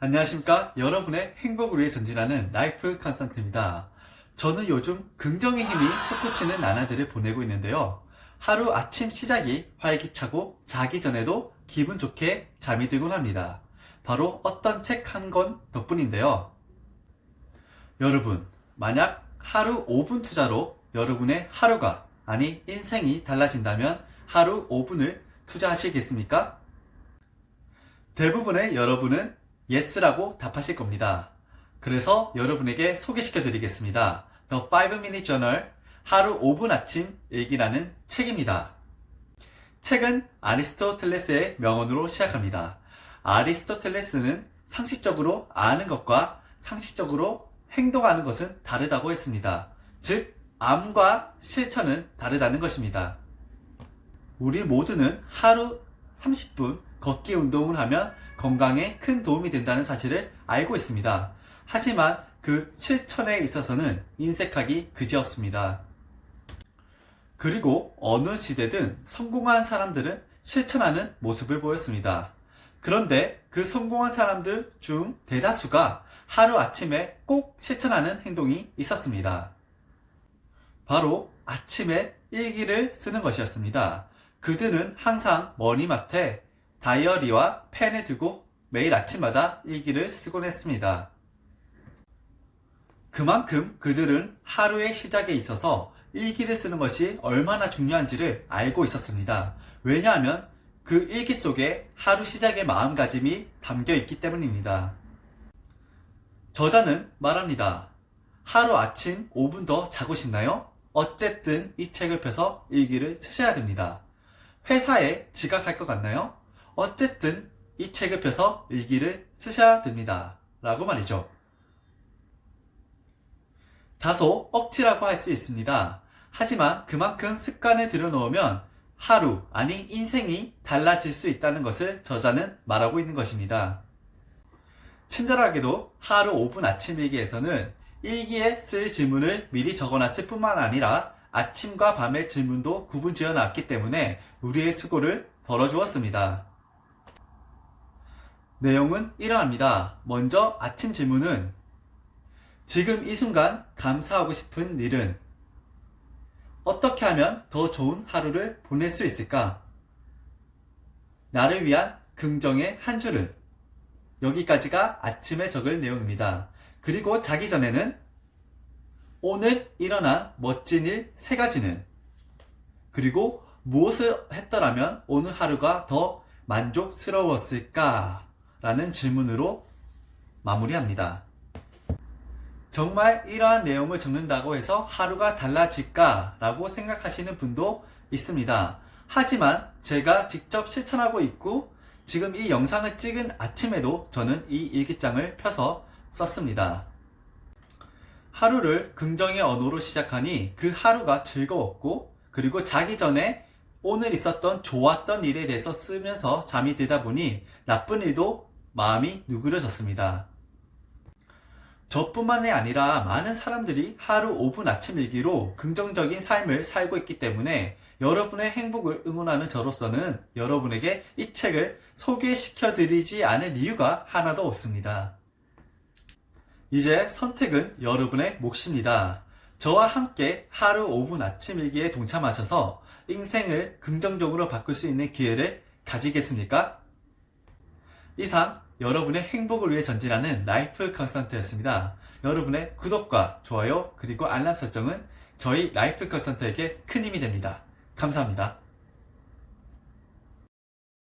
안녕하십니까. 여러분의 행복을 위해 전진하는 라이프 컨스턴트입니다. 저는 요즘 긍정의 힘이 솟구치는 나날들을 보내고 있는데요. 하루 아침 시작이 활기차고 자기 전에도 기분 좋게 잠이 들곤 합니다. 바로 어떤 책 한 권 덕분인데요. 여러분, 만약 하루 5분 투자로 여러분의 하루가, 아니 인생이 달라진다면 하루 5분을 투자하시겠습니까? 대부분의 여러분은 yes라고 답하실 겁니다. 그래서 여러분에게 소개시켜 드리겠습니다. The 5-Minute Journal 하루 5분 아침 일기라는 책입니다. 책은 아리스토텔레스의 명언으로 시작합니다. 아리스토텔레스는 상식적으로 아는 것과 상식적으로 행동하는 것은 다르다고 했습니다. 즉, 암과 실천은 다르다는 것입니다. 우리 모두는 하루 30분 걷기 운동을 하면 건강에 큰 도움이 된다는 사실을 알고 있습니다. 하지만 그 실천에 있어서는 인색하기 그지없습니다. 그리고 어느 시대든 성공한 사람들은 실천하는 모습을 보였습니다. 그런데 그 성공한 사람들 중 대다수가 하루 아침에 꼭 실천하는 행동이 있었습니다. 바로 아침에 일기를 쓰는 것이었습니다. 그들은 항상 머리맡에 다이어리와 펜을 두고 매일 아침마다 일기를 쓰곤 했습니다. 그만큼 그들은 하루의 시작에 있어서 일기를 쓰는 것이 얼마나 중요한지를 알고 있었습니다. 왜냐하면 그 일기 속에 하루 시작의 마음가짐이 담겨 있기 때문입니다. 저자는 말합니다. 하루 아침 5분 더 자고 싶나요? 어쨌든 이 책을 펴서 일기를 쓰셔야 됩니다. 회사에 지각할 것 같나요? 어쨌든 이 책을 펴서 일기를 쓰셔야 됩니다. 라고 말이죠. 다소 억지라고 할 수 있습니다. 하지만 그만큼 습관을 들여놓으면 하루, 아니 인생이 달라질 수 있다는 것을 저자는 말하고 있는 것입니다. 친절하게도 하루 5분 아침 일기에서는 일기에 쓸 질문을 미리 적어놨을 뿐만 아니라 아침과 밤의 질문도 구분 지어 놨기 때문에 우리의 수고를 덜어주었습니다. 내용은 이러합니다. 먼저 아침 질문은 지금 이 순간 감사하고 싶은 일은 어떻게 하면 더 좋은 하루를 보낼 수 있을까? 나를 위한 긍정의 한 줄은 여기까지가 아침에 적을 내용입니다. 그리고 자기 전에는 오늘 일어난 멋진 일 세 가지는 그리고 무엇을 했더라면 오늘 하루가 더 만족스러웠을까? 라는 질문으로 마무리합니다. 정말 이러한 내용을 적는다고 해서 하루가 달라질까? 라고 생각하시는 분도 있습니다. 하지만 제가 직접 실천하고 있고 지금 이 영상을 찍은 아침에도 저는 이 일기장을 펴서 썼습니다. 하루를 긍정의 언어로 시작하니 그 하루가 즐거웠고 그리고 자기 전에 오늘 있었던 좋았던 일에 대해서 쓰면서 잠이 들다 보니 나쁜 일도 마음이 누그러졌습니다. 저뿐만이 아니라 많은 사람들이 하루 5분 아침 일기로 긍정적인 삶을 살고 있기 때문에 여러분의 행복을 응원하는 저로서는 여러분에게 이 책을 소개시켜 드리지 않을 이유가 하나도 없습니다. 이제 선택은 여러분의 몫입니다. 저와 함께 하루 5분 아침 일기에 동참하셔서 인생을 긍정적으로 바꿀 수 있는 기회를 가지겠습니까? 이상 여러분의 행복을 위해 전진하는 라이프 컨설턴트였습니다. 여러분의 구독과 좋아요 그리고 알람 설정은 저희 라이프 컨설턴트에게 큰 힘이 됩니다. 감사합니다.